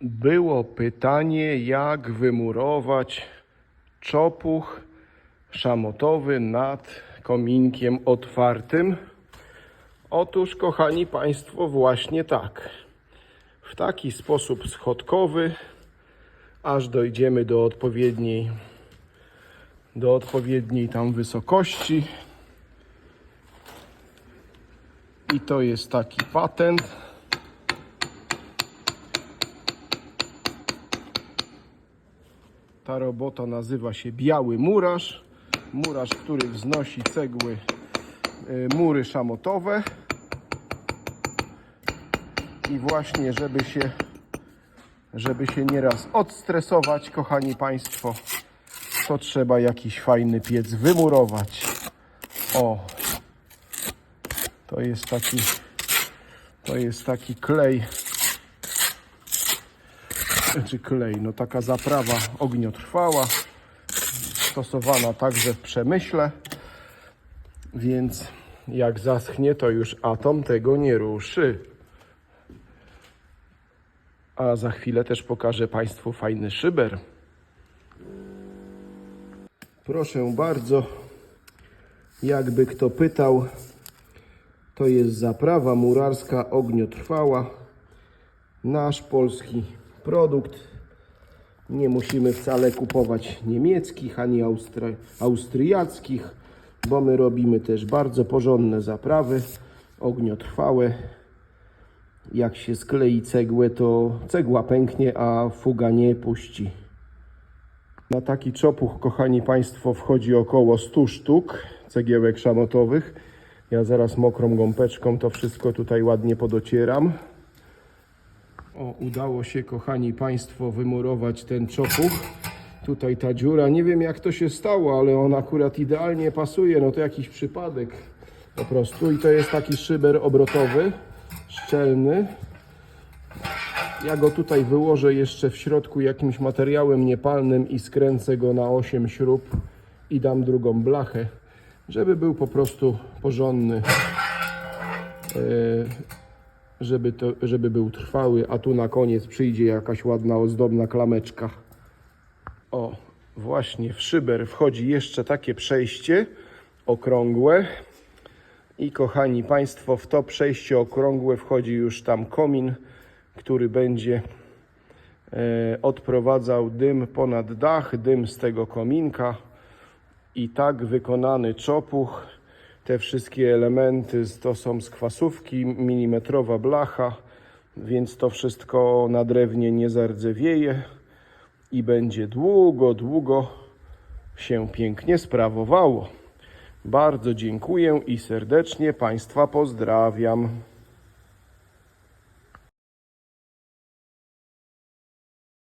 Było pytanie, jak wymurować czopuch szamotowy nad kominkiem otwartym. Otóż, kochani Państwo, właśnie tak. W taki sposób schodkowy, aż dojdziemy do odpowiedniej, do odpowiedniej tam wysokości. I to jest taki patent. Ta robota nazywa się biały murarz. Murarz, który wznosi cegły, y, mury szamotowe. I właśnie, żeby się, żeby się nieraz odstresować, kochani Państwo, to trzeba jakiś fajny piec wymurować. O, to jest taki, to jest taki klej czy klej, no taka zaprawa ogniotrwała, stosowana także w przemyśle, więc jak zaschnie, to już atom tego nie ruszy. A za chwilę też pokażę Państwu fajny szyber. Proszę bardzo, jakby kto pytał, to jest zaprawa murarska ogniotrwała. Nasz polski produkt. Nie musimy wcale kupować niemieckich ani austry, austriackich, bo my robimy też bardzo porządne zaprawy ogniotrwałe. Jak się sklei cegłę, to cegła pęknie, a fuga nie puści. Na taki czopuch, kochani Państwo, wchodzi około 100 sztuk cegiełek szamotowych. Ja zaraz mokrą gąbeczką to wszystko tutaj ładnie podocieram. O, udało się, kochani Państwo, wymurować ten czopuch. Tutaj ta dziura, nie wiem jak to się stało, ale on akurat idealnie pasuje. No to jakiś przypadek po prostu. I to jest taki szyber obrotowy, szczelny. Ja go tutaj wyłożę jeszcze w środku jakimś materiałem niepalnym i skręcę go na 8 śrub i dam drugą blachę, żeby był po prostu porządny. Żeby, to, żeby był trwały, a tu na koniec przyjdzie jakaś ładna, ozdobna klameczka. O, właśnie w szyber wchodzi jeszcze takie przejście okrągłe. I kochani Państwo, w to przejście okrągłe wchodzi już tam komin, który będzie e, odprowadzał dym ponad dach, dym z tego kominka. I tak wykonany czopuch te wszystkie elementy to są z kwasówki, milimetrowa blacha, więc to wszystko na drewnie nie zardzewieje i będzie długo, długo się pięknie sprawowało. Bardzo dziękuję i serdecznie Państwa pozdrawiam.